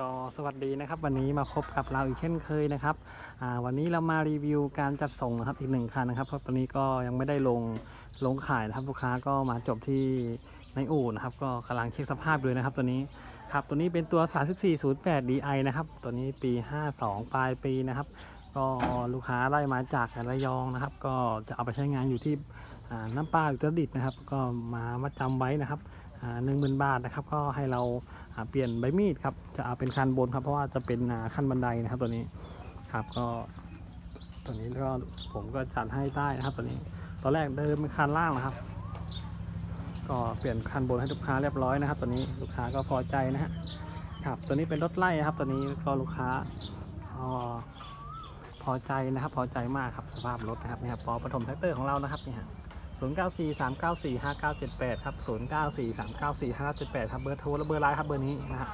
ก็สวัสดีนะครับ วันนี้มาพบกับเราอีกเช่นเคยนะครับวันนี้เรามารีวิวการจัดส่งนะครับอีกหนึ่งคันนะครับเพราะตอนนี้ก็ยังไม่ได้ลงลงขายนะครับลูกค้าก็มาจบที่ในอู่นะครับ ก็กำลังเช็คสภาพเลยนะครับ ตัวนี้ครับตัวนี้เป็นตัว 3408 DI นะครับ ตัวนี้ปี 52 ปลายปีนะครับ ก็ลูกค้าไล่มาจากระยองนะครับ ก็จะเอาไปใช้งานอยู่ที่น้ำปลาอุตรดิตนะครับ ก็มามาจำไว้นะครับหนึ่งหมื่นบาทนะครับ ก็ให้เรา เปลี่ยนใบมีดครับจะเอาเป็นคันบนครับ เพราะว่าจะเป็นขั้นบันไดนะครับตัวนี้ครับก็ตัวนี้ก็ผมก็จัดให้ได้นะครับตัวนี้ ตอนแรกเดิมเป็นคันล่างนะครับ ก็เปลี่ยนคันบนให้ลูกค้าเรียบร้อยนะครับ ตัวนี้ลูกค้าก็พอใจนะฮะครับตัวนี้เป็นรถไล่ครับ ตัวนี้ก็ลูกค้าก็พอใจนะครับ พอใจมากครับสภาพรถนะครับนี่ครับปอปฐมแท็กเตอร์ของเรานะครับนี่ฮะ 0 9 4 3 9 4 5 9 7 8 ครับ 0 9 4 3 9 4 5 7 8 ครับ เบอร์โทรและเบอร์ไลน์ครับ เบอร์นี้นะฮะ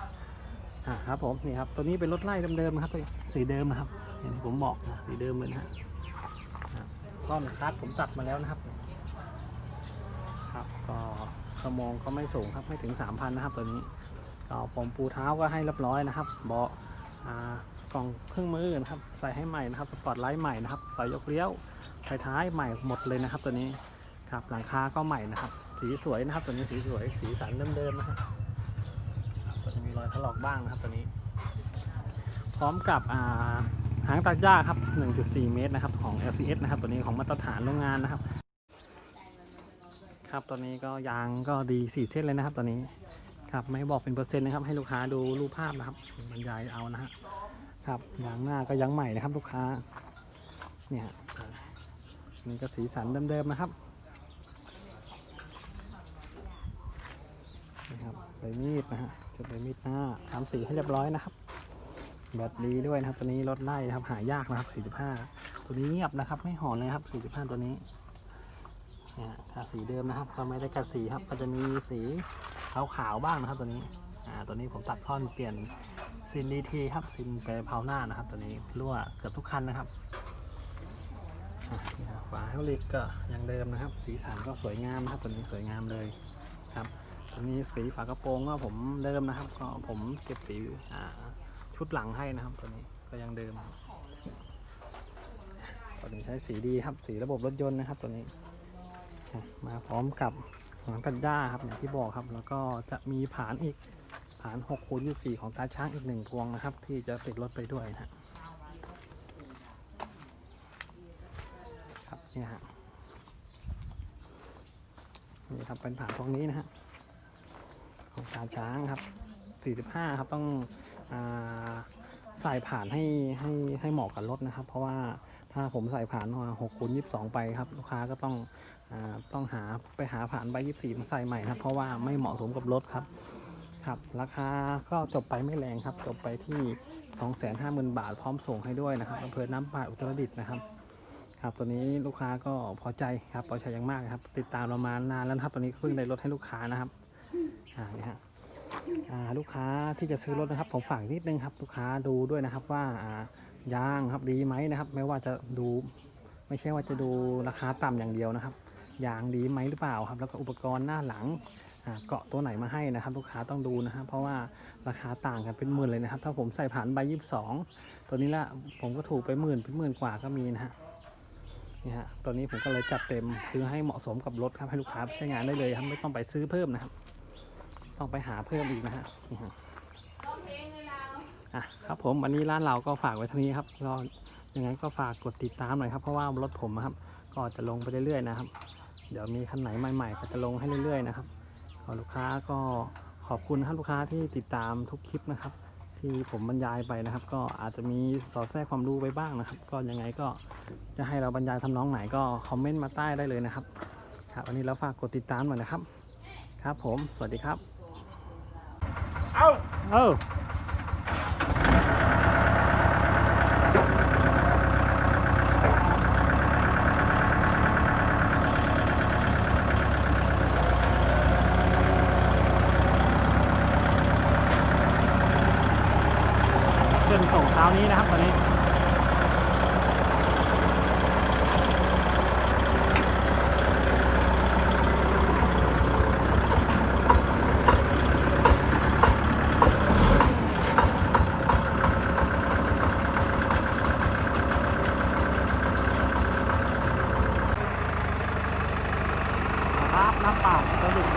อ่าครับผม นี่ครับ ตัวนี้เป็นรถไล่เดิมๆนะครับ สีเดิมนะครับอย่างที่ผมบอกนะ สีเดิมเลยนะฮะอ่าก้อนคัดผมตัดมาแล้วนะครับ ครับ ก็กระมองก็ไม่สูงครับ ไม่ถึง 3,000 นะครับ ตัวนี้ก็ผมปูเท้าก็ให้เรียบร้อยนะครับ เบาะกล่องเครื่องมือนะครับ ใส่ให้ใหม่นะครับ สปอตไลท์ใหม่นะครับ ใส่ยกเลี้ยวไฟท้ายใหม่หมดเลยนะครับตัวนี้ ครับหลังคาก็ใหม่นะครับ สีสวยนะครับ ตัวนี้สีสวย สีสันเดิมๆนะครับครับก็จะมีรอยถลอกบ้างนะครับตัวนี้ พร้อมกับอ่าหางตัดหญ้าครับ 1.4 เมตรนะครับ ของ LCS นะครับ ตัวนี้ของมาตรฐานโรงงานนะครับ ครับตัวนี้ก็ยางก็ดีสี่เส้นเลยนะครับตัวนี้ครับไม่บอกเป็นเปอร์เซ็นต์นะครับ ให้ลูกค้าดูรูปภาพนะครับบรรยายเอานะฮะครับยางหน้าก็ยังใหม่นะครับ ลูกค้าเนี่ยนี่ก็สีสันเดิมๆนะครับ นะครับ ใบมีดนะฮะจุดใบมีดหน้าทำสีให้เรียบร้อยนะครับ แบบดีด้วยนะครับ ตัวนี้รถไล่นะครับ หายากนะครับ 45 ตัวนี้เงียบนะครับ ไม่หอนเลยครับ 45 ตัวนี้เนี่ยถ้าสีเดิมนะครับก็ไม่ได้กัดสีครับ ก็จะมีสีขาวๆบ้างนะครับ ตัวนี้อ่าตัวนี้ผมตัดท่อนเปลี่ยนซินดีทีครับซินไปเผาหน้านะครับ ตัวนี้รั่วเกือบทุกคันนะครับอะนี่ครับฝาเฮลิกก็ยังเดิมนะครับ สีสันก็สวยงามนะครับ ตัวนี้สวยงามเลยครับ ตัวนี้สีฝากระโปรงก็ผมเดิมนะครับ ก็ผมเก็บสีอ่าชุดหลังให้นะครับ ตัวนี้ก็ยังเดิมตัวนี้ใช้สีดีครับ สีระบบรถยนต์นะครับ ตัวนี้ มาพร้อมกับหางกันด้าครับอย่างที่บอกครับ แล้วก็จะมีผานอีกผาน6คูณ24ของตาช้างอีกหนึ่งพวงนะครับ ที่จะติดรถไปด้วยนะครับนี่ฮะนี่ครับเป็นผานพวกนี้นะฮะ ตาช้างครับ45ครับต้องอใส่ผ่านให้ให้ให้เหมาะกับรถนะครับ เพราะว่าถ้าผมใส่ผ่านมา6คูณ22ไปครับ ลูกค้าก็ต้องอต้องหาไปหาผ่านใบ24มาใส่ใหม่ครับ เพราะว่าไม่เหมาะสมกับรถครับครับ ราคาก็จบไปไม่แรงครับ จบไปที่250,000บาทพร้อมส่งให้ด้วยนะครับอำเภอน้ำป่าอุตรดิตถ์นะครับ ครับตัวนี้ลูกค้าก็พอใจครับพอใจอย่างมากครับ ติดตามเรามานานแล้วครับ ตัวนี้เพิ่งได้ลดให้ลูกค้านะครับ อ่านี่ฮะอ่าลูกค้าที่จะซื้อรถนะครับผมฝากนิดนึงครับ ลูกค้าดูด้วยนะครับว่าอ่ายางครับดีไหมนะครับ ไม่ว่าจะดูไม่ใช่ว่าจะดูราคาต่ำอย่างเดียวนะครับยางดีไหมหรือเปล่าครับ แล้วก็อุปกรณ์หน้าหลังเกาะตัวไหนมาให้นะครับ ลูกค้าต้องดูนะครับเพราะว่าราคาต่างกันเป็นหมื่นเลยนะครับ ถ้าผมใส่ผ่านใบยี่สิบสองตัวนี้ละผมก็ถูกไปหมื่นเป็นหมื่นกว่าก็มีนะฮะนี่ฮะตัวนี้ผมก็เลยจัดเต็มซื้อให้เหมาะสมกับรถครับให้ลูกค้าใช้งานได้เลยครับไม่ต้องไปซื้อเพิ่มนะครับ ต้องไปหาเพิ่มอีกนะฮะนี่ฮะอะครับผมวันนี้ร้านเราก็ฝากไว้เท่านี้ครับก็ยังไงก็ฝากกดติดตามหน่อยครับเพราะว่ารถผมอะครับ ก็จะลงไปเรื่อยๆนะครับ เดี๋ยวมีคันไหนใหม่ๆก็จะลงให้เรื่อยๆนะครับขอลูกค้าก็ขอบคุณนะครับลูกค้าที่ติดตามทุกคลิปนะครับ ที่ผมบรรยายไปนะครับ ก็อาจจะมีสอดแทรกความรู้ไปบ้างนะครับ ก็ยังไงก็จะให้เราบรรยายทำน้องไหนก็คอมเมนต์มาใต้ได้เลยนะครับครับวันนี้เราฝากกดติดตามหน่อยนะครับ ครับผมสวัสดีครับ เอาเออขึ้นส่งเช้านี้นะครับวันนี้ น้ำเปล่าสรุป